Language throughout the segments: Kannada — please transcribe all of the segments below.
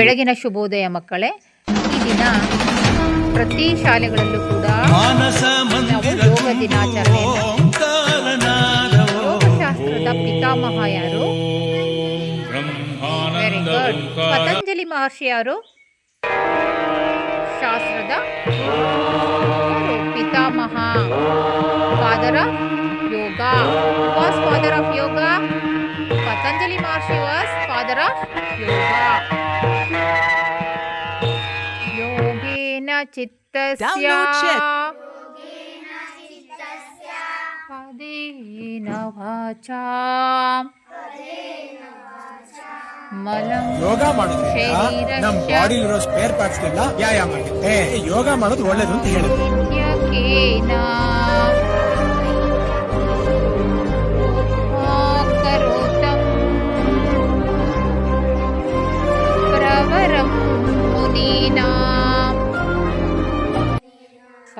ಬೆಳಗಿನ ಶುಭೋದಯ ಮಕ್ಕಳೇ ಈ ದಿನ ಪ್ರತಿ ಶಾಲೆಗಳಲ್ಲೂ ಕೂಡ ನಾವು ಯೋಗ ದಿನಾಚರಣೆ ಯೋಗಶಾಸ್ತ್ರದ ಪಿತಾಮಹ ಯಾರು ವೆರಿ ಗುಡ್ ಪತಂಜಲಿ ಮಹರ್ಷಿ ಯಾರು ಶಾಸ್ತ್ರದ ಪಿತಾಮಹ. Father of yoga. Was father of yoga Patanjali Maharshi was father of yoga ಪದೇನ ವಾಚಾ ಮಲಂ ಯೋಗ ಮಾಡೋದ್ರಿಂದ ನಮ್ ಬಾಡಿ ಇರೋ ಸ್ಪೇರ್ ಪಾರ್ಟ್ಸ್ ಗೆಲ್ಲ ವ್ಯಾಯಾಮ ಆಗುತ್ತೆ. ಯೋಗ ಮಾಡೋದು ಒಳ್ಳೇದು ಅಂತ ಹೇಳಿದ್ರು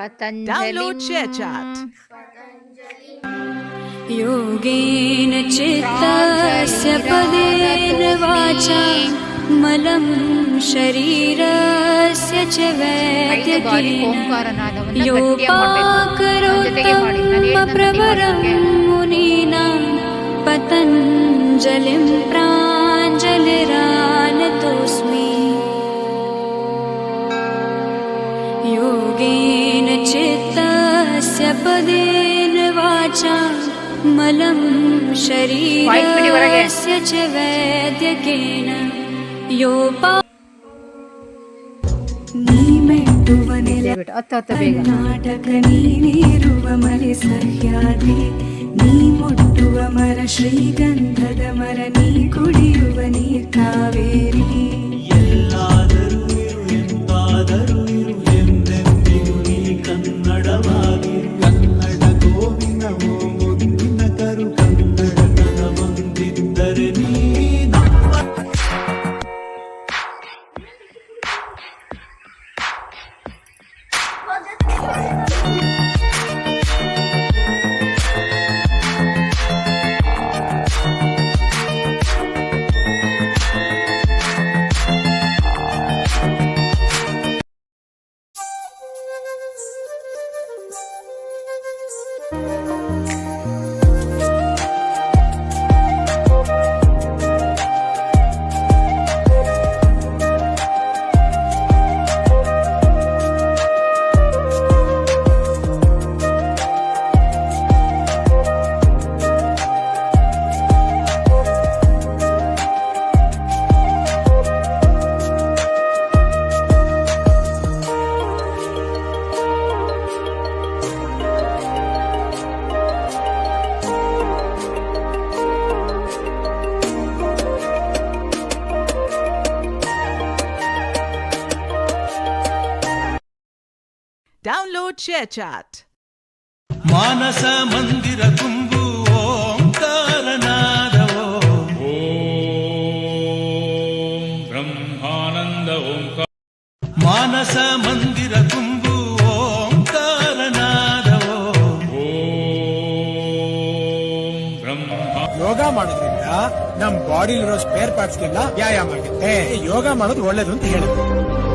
पतञ्जलोच्य चात् योगेन चित्तस्य पदेन वाचा मलं शरीरस्य च वैद्य योगां मुनीनां पतञ्जलिं प्राञ्जलिरानतोऽस्मि। योगेन चित्तस्य पदेन वाचा मलं शरीरस्य च वैद्यकेन योपा ನೀ ಮೆಟ್ಟುವ ನೆಲ ಬಿಟ್ಟು ಹತ್ತು ಹತ್ತು ಬೇಗ ಕರ್ನಾಟಕ ನೀನಿರುವ ಮನೆ ಸಹ್ಯಾದ್ರಿ ನೀ ಮುಟ್ಟುವ ಮರ ಶ್ರೀಗಂಧದ ಮರ ನೀ ಕುಡಿಯುವ ನೀರ್ ಕಾವೇರಿ ShareChat. ಮಾನಸ ಮಂದಿರ ತುಂಬು ಓಂಕಾರನಾದವೋ. ಬ್ರಹ್ಮಾನಂದ ಓಂಕಾರ. ಮಾನಸ ಮಂದಿರ ತುಂಬು ಓಂಕಾರನಾದವೋ. ಬ್ರಹ್ಮ ಯೋಗ ಮಾಡೋದ್ರಿಂದ ನಮ್ ಬಾಡಿಲಿರೋ ಸ್ಪೇರ್ ಪಾರ್ಟ್ಸ್ ಗೆಲ್ಲ ವ್ಯಾಯಾಮ ಆಗುತ್ತೆ. ಯೋಗ ಮಾಡೋದು ಒಳ್ಳೇದು ಅಂತ ಹೇಳಿದ್ರು